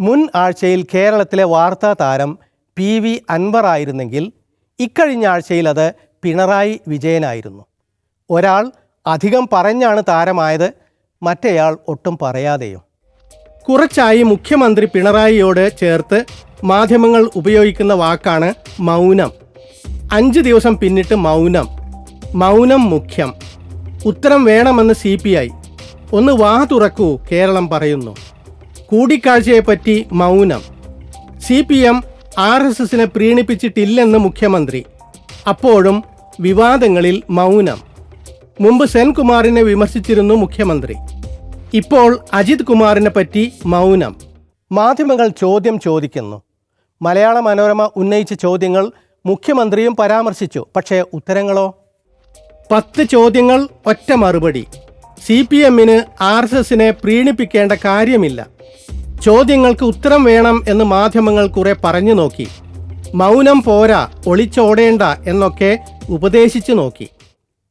മുൻ ആഴ്ചയിൽ കേരളത്തിലെ വാർത്താ താരം പി വി അൻവർ ആയിരുന്നെങ്കിൽ ഇക്കഴിഞ്ഞ ആഴ്ചയിൽ അത് പിണറായി വിജയനായിരുന്നു. ഒരാൾ അധികം പറഞ്ഞാണ് താരമായത് മറ്റേയാൾ ഒട്ടും പറയാതെയും. കുറച്ചായി മുഖ്യമന്ത്രി പിണറായിയോട് ചേർത്ത് മാധ്യമങ്ങൾ ഉപയോഗിക്കുന്ന വാക്കാണ് മൗനം. അഞ്ച് ദിവസം പിന്നിട്ട് മൗനം. മൗനം മുഖ്യം. ഉത്തരം വേണമെന്ന് സി ഒന്ന് വാ തുറക്കൂ കേരളം പറയുന്നു. കൂടിക്കാഴ്ചയെപ്പറ്റി മൗനം. C P M R S എസിനെ പ്രീണിപ്പിച്ചിട്ടില്ലെന്ന് മുഖ്യമന്ത്രി. അപ്പോഴും വിവാദങ്ങളിൽ മൗനം. മുമ്പ് സെൻകുമാറിനെ വിമർശിച്ചിരുന്നു മുഖ്യമന്ത്രി. ഇപ്പോൾ അജിത് കുമാറിനെ പറ്റി മൗനം. മാധ്യമങ്ങൾ ചോദ്യം ചോദിക്കുന്നു. മലയാള മനോരമ ഉന്നയിച്ച ചോദ്യങ്ങൾ മുഖ്യമന്ത്രിയും പരാമർശിച്ചു. പക്ഷേ ഉത്തരങ്ങളോ? പത്ത് ചോദ്യങ്ങൾ ഒറ്റ മറുപടി. സി പി എമ്മിന് ആർ എസ് എസിനെ പ്രീണിപ്പിക്കേണ്ട കാര്യമില്ല. ചോദ്യങ്ങൾക്ക് ഉത്തരം വേണം എന്ന് മാധ്യമങ്ങൾ കുറെ പറഞ്ഞു നോക്കി. മൗനം പോരാ ഒളിച്ചോടേണ്ട എന്നൊക്കെ ഉപദേശിച്ചു നോക്കി.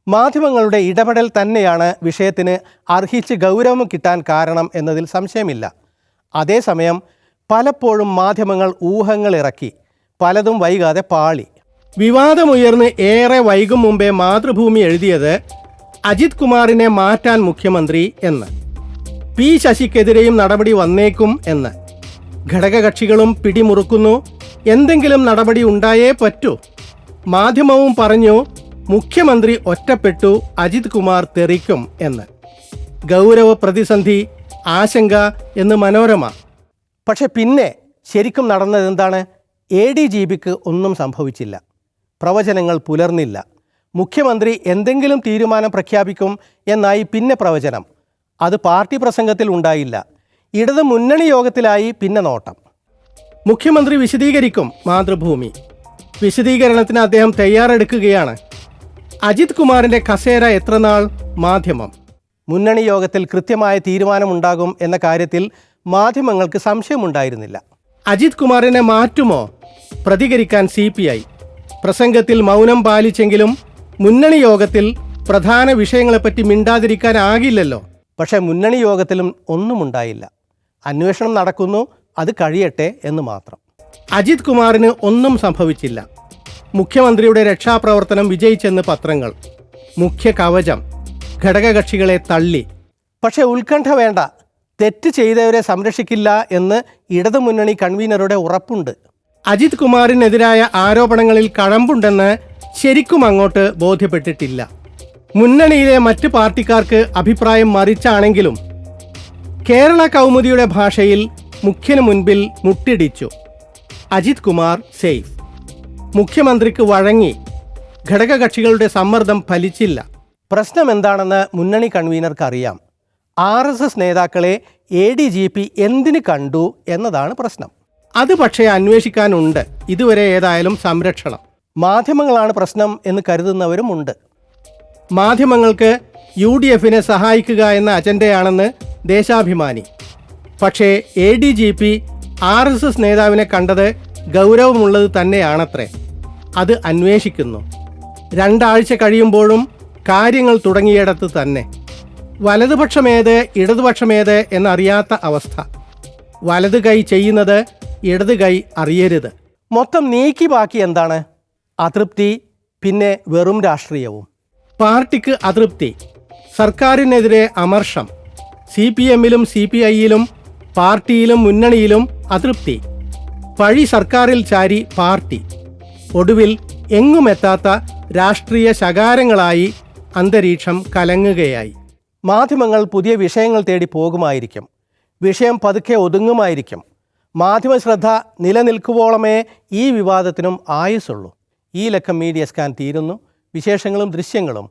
മാധ്യമങ്ങളുടെ ഇടപെടൽ തന്നെയാണ് വിഷയത്തിന് അർഹിച്ച് ഗൗരവം കിട്ടാൻ കാരണം എന്നതിൽ സംശയമില്ല. അതേസമയം പലപ്പോഴും മാധ്യമങ്ങൾ ഊഹങ്ങൾ ഇറക്കി പലതും വൈകാതെ പാളി. വിവാദമുയർന്ന് ഏറെ വൈകും മുമ്പേ മാതൃഭൂമി എഴുതിയത് അജിത് കുമാറിനെ മാറ്റാൻ മുഖ്യമന്ത്രി എന്ന്. പി ശശിക്കെതിരെയും നടപടി വന്നേക്കും എന്ന്. ഘടകകക്ഷികളും പിടിമുറുക്കുന്നു. എന്തെങ്കിലും നടപടി ഉണ്ടായേ പറ്റൂ. മാധ്യമവും പറഞ്ഞു മുഖ്യമന്ത്രി ഒറ്റപ്പെട്ടു അജിത് കുമാർ തെറിക്കും എന്ന്. ഗൗരവ പ്രതിസന്ധി ആശങ്ക എന്ന് മനോരമ. പക്ഷെ പിന്നെ ശരിക്കും നടന്നത് എന്താണ്? എ ഡി ജി ബിക്ക് ഒന്നും സംഭവിച്ചില്ല. പ്രവചനങ്ങൾ പുലർന്നില്ല. മുഖ്യമന്ത്രി എന്തെങ്കിലും തീരുമാനം പ്രഖ്യാപിക്കും എന്നായി പിന്നെ പ്രവചനം. അത് പാർട്ടി പ്രസംഗത്തിൽ ഉണ്ടായില്ല. ഇടത് മുന്നണി യോഗത്തിലായി പിന്നെ നോട്ടം. മുഖ്യമന്ത്രി വിശദീകരിക്കും മാതൃഭൂമി. വിശദീകരണത്തിന് അദ്ദേഹം തയ്യാറെടുക്കുകയാണ്. അജിത് കുമാറിന്റെ കസേര എത്രനാൾ മാധ്യമം? മുന്നണി യോഗത്തിൽ കൃത്യമായ തീരുമാനമുണ്ടാകും എന്ന കാര്യത്തിൽ മാധ്യമങ്ങൾക്ക് സംശയമുണ്ടായിരുന്നില്ല. അജിത് കുമാറിനെ മാറ്റുമോ? പ്രതികരിക്കാൻ സി പി ഐ. പ്രസംഗത്തിൽ മൗനം പാലിച്ചെങ്കിലും മുന്നണി യോഗത്തിൽ പ്രധാന വിഷയങ്ങളെപ്പറ്റി മിണ്ടാതിരിക്കാനാകില്ലല്ലോ. പക്ഷേ മുന്നണി യോഗത്തിലും ഒന്നും ഉണ്ടായില്ല. അന്വേഷണം നടക്കുന്നു അത് കഴിയട്ടെ എന്ന് മാത്രം. അജിത് കുമാറിന് ഒന്നും സംഭവിച്ചില്ല. മുഖ്യമന്ത്രിയുടെ രക്ഷാപ്രവർത്തനം വിജയിച്ചെന്ന് പത്രങ്ങൾ. മുഖ്യ കവചം. ഘടകകക്ഷികളെ തള്ളി. പക്ഷേ ഉത്കണ്ഠ വേണ്ട. തെറ്റ് ചെയ്തവരെ സംരക്ഷിക്കില്ല എന്ന് ഇടതുമുന്നണി കൺവീനറുടെ ഉറപ്പുണ്ട്. അജിത് കുമാറിനെതിരായ ആരോപണങ്ങളിൽ കഴമ്പുണ്ടെന്ന് ശരിക്കും അങ്ങോട്ട് ബോധ്യപ്പെട്ടിട്ടില്ല. മുന്നണിയിലെ മറ്റ് പാർട്ടിക്കാർക്ക് അഭിപ്രായം മറിച്ചാണെങ്കിലും കേരള കൗമുദിയുടെ ഭാഷയിൽ മുഖ്യന് മുൻപിൽ മുട്ടിടിച്ചു. അജിത് കുമാർ സേഫ്. മുഖ്യമന്ത്രിക്ക് വഴങ്ങി. ഘടകകക്ഷികളുടെ സമ്മർദ്ദം ഫലിച്ചില്ല. പ്രശ്നം എന്താണെന്ന് മുന്നണി കൺവീനർക്ക് അറിയാം ആർ എസ് എസ് നേതാക്കളെ എ ഡി ജി പി എന്തിന് കണ്ടു എന്നതാണ് പ്രശ്നം. അത് പക്ഷേ അന്വേഷിക്കാനുണ്ട്. ഇതുവരെ ഏതായാലും സംരക്ഷണം. മാധ്യമങ്ങളാണ് പ്രശ്നം എന്ന് കരുതുന്നവരുമുണ്ട്. മാധ്യമങ്ങൾക്ക് യു ഡി എഫിനെ സഹായിക്കുക എന്ന അജണ്ടയാണെന്ന് ദേശാഭിമാനി. പക്ഷേ A D G P R S S നേതാവിനെ കണ്ടത് ഗൗരവമുള്ളത് തന്നെയാണത്രേ. അത് അന്വേഷിക്കുന്നു. രണ്ടാഴ്ച കഴിയുമ്പോഴും കാര്യങ്ങൾ തുടങ്ങിയിടത്ത് തന്നെ. വലതുപക്ഷമേത് ഇടതുപക്ഷമേത് എന്നറിയാത്ത അവസ്ഥ. വലത് കൈ ചെയ്യുന്നത് ഇടത് കൈ അറിയരുത്. മൊത്തം നീക്കി ബാക്കി എന്താണ്? അതൃപ്തി പിന്നെ വെറും രാഷ്ട്രീയവും. പാർട്ടിക്ക് അതൃപ്തി. സർക്കാരിനെതിരെ അമർഷം. സി പി എമ്മിലും സി പി ഐയിലും പാർട്ടിയിലും മുന്നണിയിലും അതൃപ്തി. പഴി സർക്കാരിൽ ചാരി പാർട്ടി. ഒടുവിൽ എങ്ങുമെത്താത്ത രാഷ്ട്രീയ ശകാരങ്ങളായി അന്തരീക്ഷം കലങ്ങുകയായി. മാധ്യമങ്ങൾ പുതിയ വിഷയങ്ങൾ തേടി പോകുമായിരിക്കും. വിഷയം പതുക്കെ ഒതുങ്ങുമായിരിക്കും. മാധ്യമ ശ്രദ്ധ നിലനിൽക്കുവോളമേ ഈ വിവാദത്തിനും ആയുസുള്ളൂ ഈ ലക്കം മീഡിയ സ്കാൻ തീരുന്നു. വിശേഷങ്ങളും ദൃശ്യങ്ങളും